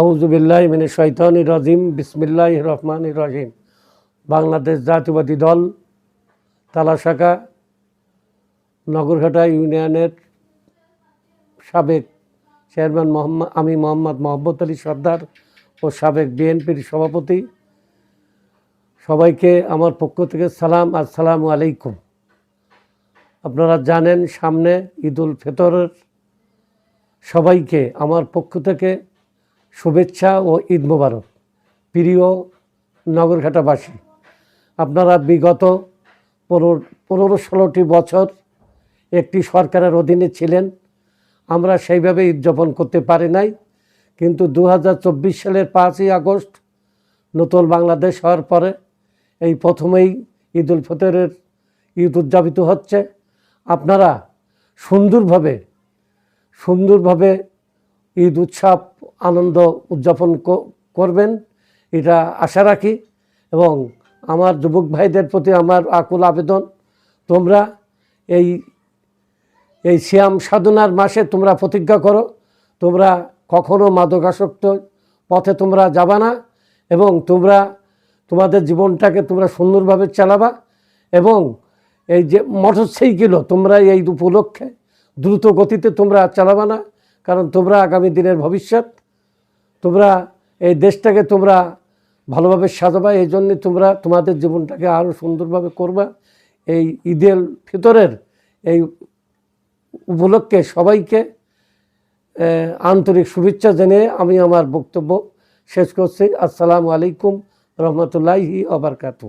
আউজুবিল্লাহ মিনে শৈতানি রাজিম বিসমিল্লাহ রহমান রহিম। বাংলাদেশ জাতীয়বাদী দল তালা শাখা নগরঘাটা ইউনিয়নের সাবেক চেয়ারম্যান মোহাম্মদ আমি মোহাম্মদ মোহাম্মদ আলী সর্দার ও সাবেক বিএনপির সভাপতি। সবাইকে আমার পক্ষ থেকে সালাম, আসসালামু আলাইকুম। আপনারা জানেন, সামনে ঈদুল ফিতরের সবাইকে, আমার পক্ষ থেকে শুভেচ্ছা ও ঈদ মোবারক। প্রিয় নগরঘাটাবাসী, আপনারা বিগত পনেরো পনেরো ষোলোটি বছর একটি সরকারের অধীনে ছিলেন। আমরা সেইভাবে উদযাপন করতে পারি নাই। কিন্তু দু হাজার চব্বিশ সালের পাঁচই আগস্ট নতুন বাংলাদেশ হওয়ার পরে এই প্রথমেই ঈদ উল ফিতরের ঈদ উদযাপিত হচ্ছে। আপনারা সুন্দরভাবে সুন্দরভাবে ঈদ উৎসব আনন্দ উদযাপন করবেন, এটা আশা রাখি। এবং আমার যুবক ভাইদের প্রতি আমার আকুল আবেদন, তোমরা এই এই শ্যাম সাধনার মাসে তোমরা প্রতিজ্ঞা করো, তোমরা কখনো মাদকাসক্ত পথে তোমরা যাবা না, এবং তোমরা তোমাদের জীবনটাকে তোমরা সুন্দরভাবে চালাবা, এবং এই যে মোটরসাইকেলও তোমরা এই উপলক্ষে দ্রুত গতিতে তোমরা চালাবা না, কারণ তোমরা আগামী দিনের ভবিষ্যৎ। তোমরা এই দেশটাকে তোমরা ভালোভাবে সাজাবা, এই জন্যে তোমরা তোমাদের জীবনটাকে আরও সুন্দরভাবে করবা। এই ঈদের ফিতরের এই উপলক্ষে সবাইকে আন্তরিক শুভেচ্ছা জানিয়ে আমি আমার বক্তব্য শেষ করছি। আসসালামু আলাইকুম রহমতুল্লাহি আবরকাতু